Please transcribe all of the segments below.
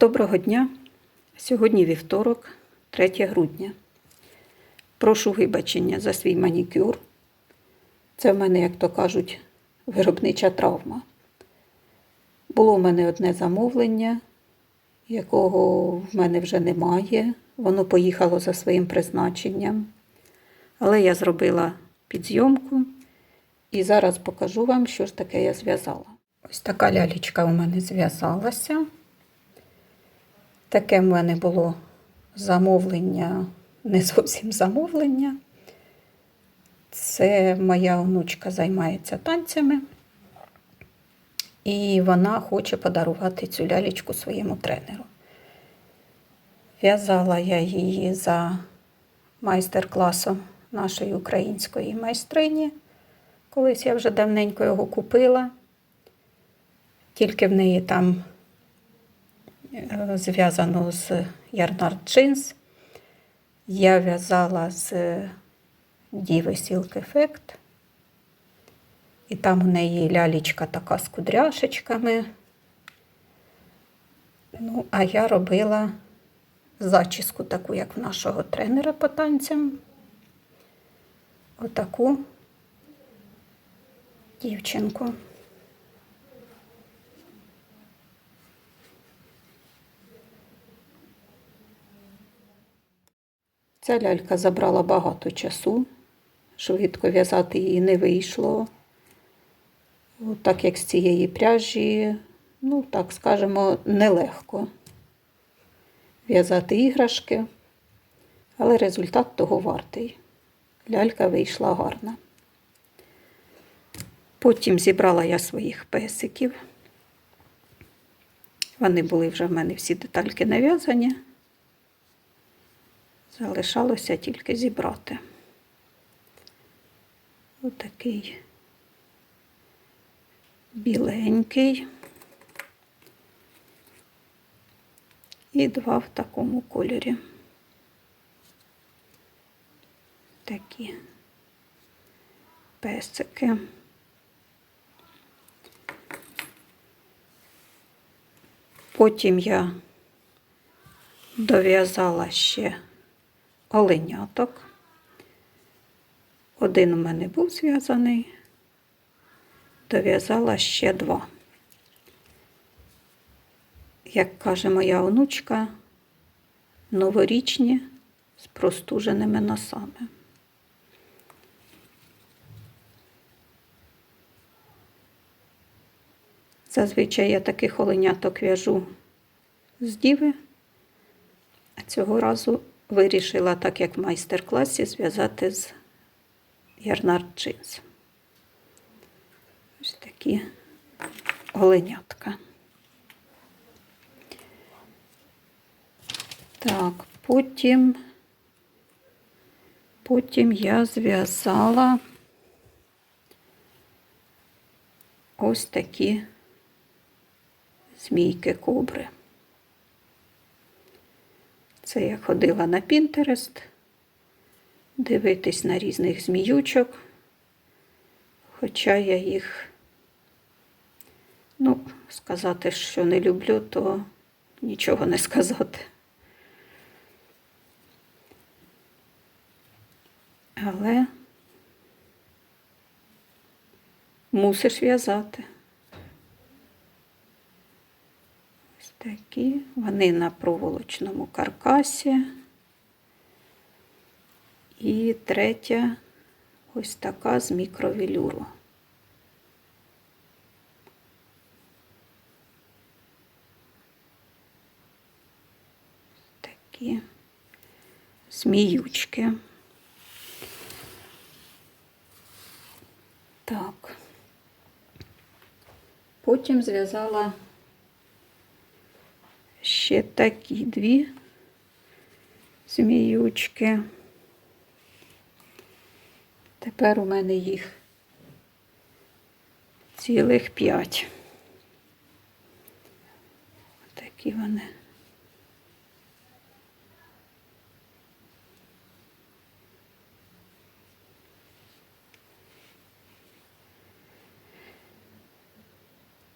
Доброго дня. Сьогодні вівторок, 3 грудня. Прошу вибачення за свій манікюр. Це в мене, як то кажуть, виробнича травма. Було в мене одне замовлення, якого в мене вже немає. Воно поїхало за своїм призначенням. Але я зробила підзйомку і зараз покажу вам, що ж таке я зв'язала. Ось така лялечка у мене зв'язалася. Таке в мене було замовлення, не зовсім замовлення. Це моя онучка займається танцями, і вона хоче подарувати цю лялечку своєму тренеру. В'язала я її за майстер-класом нашої української майстрині. Колись я вже давненько його купила, тільки в неї там зв'язано з ярнард джинс. Я в'язала з Діви Silk Effect. І там у неї лялечка така з кудряшечками. Ну, а я робила зачіску, таку, як в нашого тренера по танцям. Отаку дівчинку. Ця лялька забрала багато часу. Швидко в'язати її не вийшло. Так як з цієї пряжі, ну, так скажемо, нелегко в'язати іграшки, але результат того вартий. Лялька вийшла гарна. Потім зібрала я своїх песиків. Вони були вже в мене всі детальки нав'язані. Залишалося тільки зібрати. Отакий біленький. І два в такому кольорі. Такі песики. Потім я дов'язала ще оленяток. Один у мене був зв'язаний, дов'язала ще два. Як каже моя онучка, новорічні з простуженими носами. Зазвичай я таких оленяток в'яжу з діви, а цього разу вирішила, так як в майстер-класі, зв'язати з ярнард джинс. Ось такі оленятка. Так, потім, потім я зв'язала ось такі змійки кобри. Це я ходила на Пінтерест, дивитись на різних зміючок, хоча я їх, ну, сказати, що не люблю, то нічого не сказати. Але мусиш в'язати. Такі. Вони на проволочному каркасі. І третя ось така з мікровелюру. Такі зміючки. Так. Потім зв'язала ще такі дві зміючки. Тепер у мене їх цілих п'ять. Такі вони.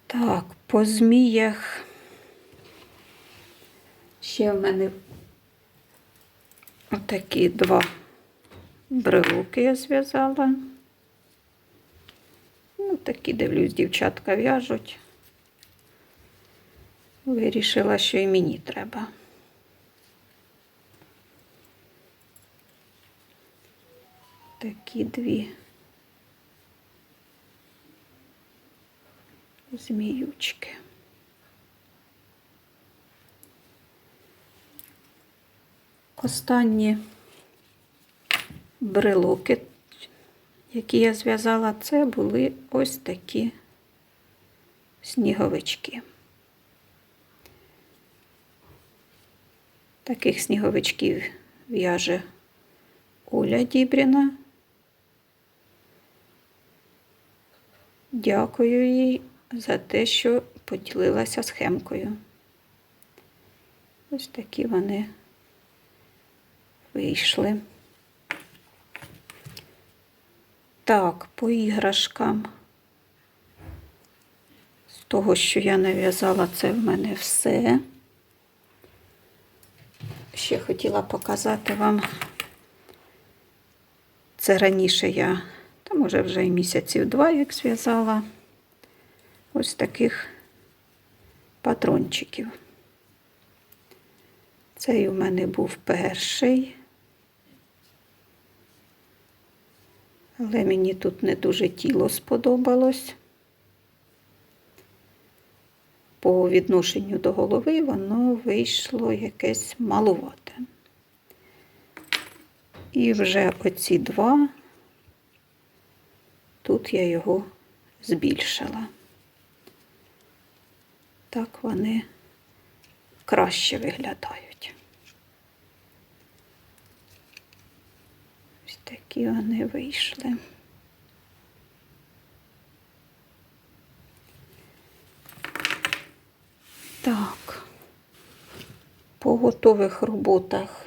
Так, по зміях Ще в мене отакі два брелоки я зв'язала. Ну, такі, дивлюсь, дівчатка в'яжуть. Вирішила, що і мені треба. Такі дві зміючки. Останні брелоки, які я зв'язала, це були ось такі сніговички. Таких сніговичків в'яже Оля Дібріна. Дякую їй за те, що поділилася схемкою. Ось такі вони вийшли. Так, по іграшкам. З того, що я нав'язала, це в мене все. Ще хотіла показати вам. Це раніше я, та може вже і місяців два, як зв'язала ось таких патрончиків. Цей у мене був перший. Але мені тут не дуже тіло сподобалось. По відношенню до голови воно вийшло якесь малувате. І вже оці два, тут я його збільшила. Так вони краще виглядають. Ось такі вони вийшли. Так, по готових роботах,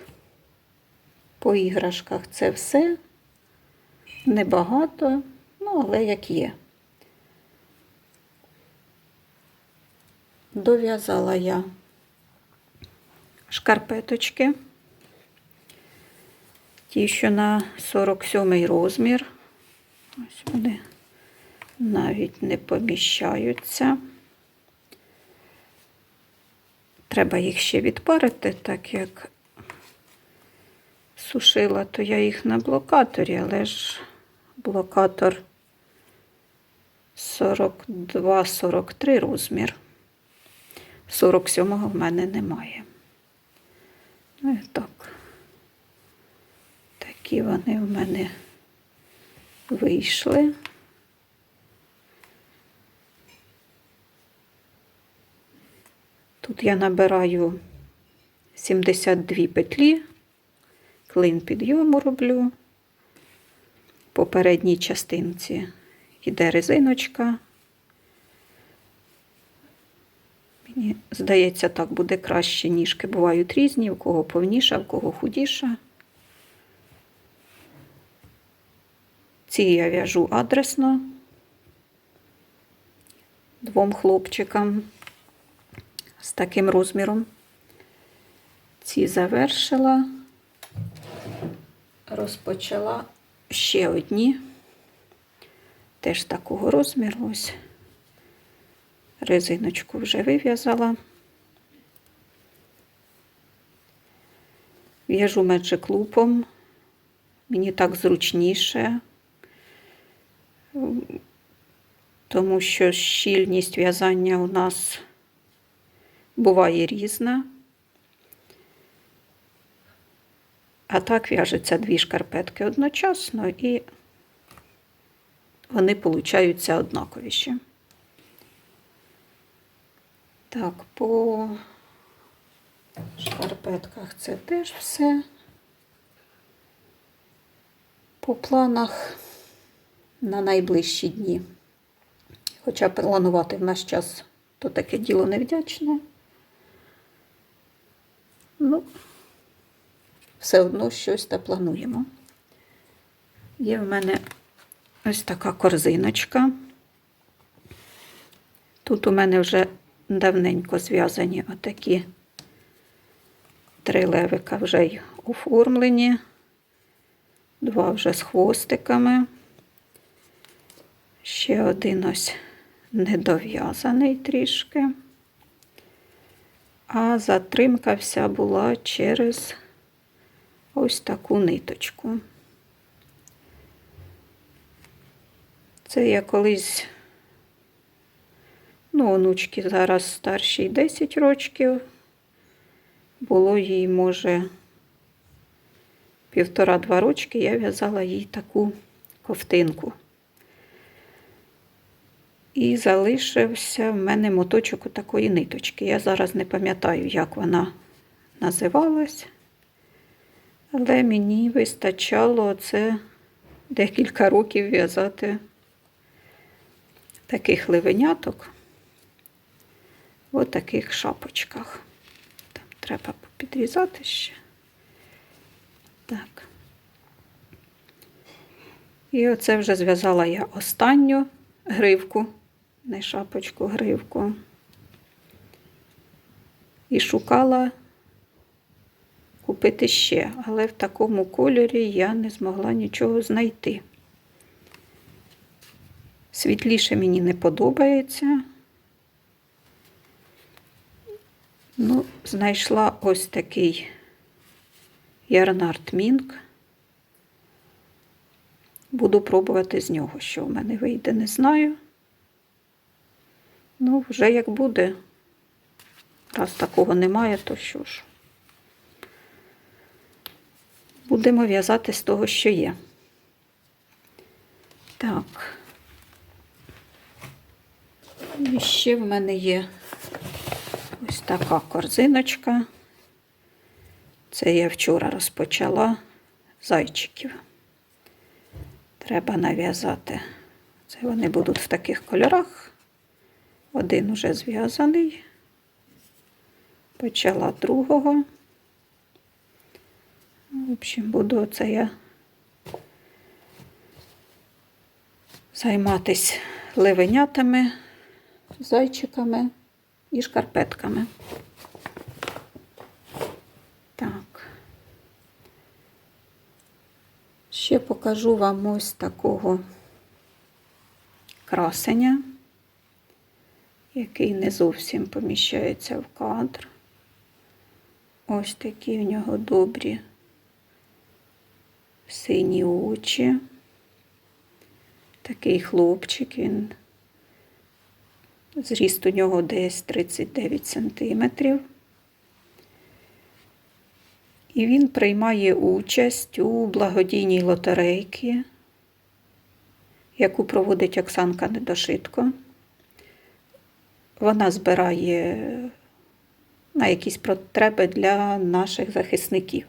по іграшках це все. Небагато, ну, але як є. Дов'язала я шкарпеточки. Ті, що на 47 розмір. Ось вони навіть не поміщаються. Треба їх ще відпарити, так як сушила, то я їх на блокаторі, але ж блокатор 42-43 розмір. 47-го в мене немає. Ну і так. Такі вони в мене вийшли. Тут я набираю 72 петлі, клин підйому роблю. По передній частинці йде резиночка. Мені здається, так буде краще. Ніжки бувають різні, у кого повніша, у кого худіша. Ці я в'яжу адресно двом хлопчикам з таким розміром. Ці завершила, розпочала ще одні, теж такого розміру. Ось резиночку вже вив'язала. В'яжу меджик-лупом, мені так зручніше, тому що щільність в'язання у нас буває різна. А так в'яжеться дві шкарпетки одночасно і вони получаються однаковіші. Так, по шкарпетках це теж все. По планах на найближчі дні. Хоча планувати в наш час то таке діло невдячне. Ну, все одно щось та плануємо. Є в мене ось така корзиночка. Тут у мене вже давненько зв'язані отакі Три левика вже й оформлені, два вже з хвостиками. Ще один ось недов'язаний трішки. А затримка вся була через ось таку ниточку. Це я колись, ну, онучки зараз старшій 10 років. Було їй, може, півтора-два рочки, я в'язала їй таку ковтинку. І залишився в мене моточок такої ниточки. Я зараз не пам'ятаю, як вона називалась, але мені вистачало це декілька років в'язати таких ливеняток в таких шапочках. Там треба підрізати ще. Так. І оце вже зв'язала я останню гривку, не шапочку, гривку. І шукала купити ще, але в такому кольорі я не змогла нічого знайти. Світліше мені не подобається. Ну, знайшла ось такий ярнард Мінк. Буду пробувати з нього, що в мене вийде, не знаю. Ну, вже як буде. Раз такого немає, то що ж. Будемо в'язати з того, що є. Так. І ще в мене є ось така корзиночка. Це я вчора розпочала зайчиків. Треба нав'язати. Це вони будуть в таких кольорах. Один уже зв'язаний. Почала другого. В общем, буду оце я займатися ливенятами, зайчиками і шкарпетками. Так. Ще покажу вам ось такого красення, який не зовсім поміщається в кадр. Ось такі в нього добрі сині очі. Такий хлопчик, він зріст у нього десь 39 сантиметрів. І він приймає участь у благодійній лотерейці, яку проводить Оксанка Недошитко. Вона збирає на якісь потреби для наших захисників.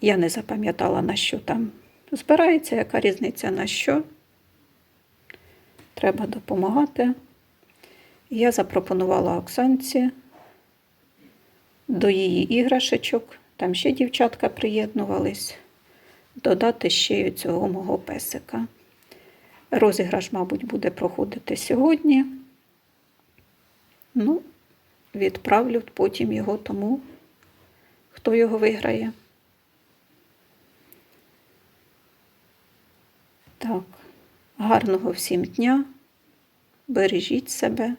Я не запам'ятала, на що там збирається, яка різниця на що. Треба допомагати. Я запропонувала Оксанці до її іграшечок, там ще дівчатка приєднувались, додати ще й цього мого песика. Розіграш, мабуть, буде проходити сьогодні. Ну, відправлю потім його тому, хто його виграє. Так, гарного всім дня, бережіть себе.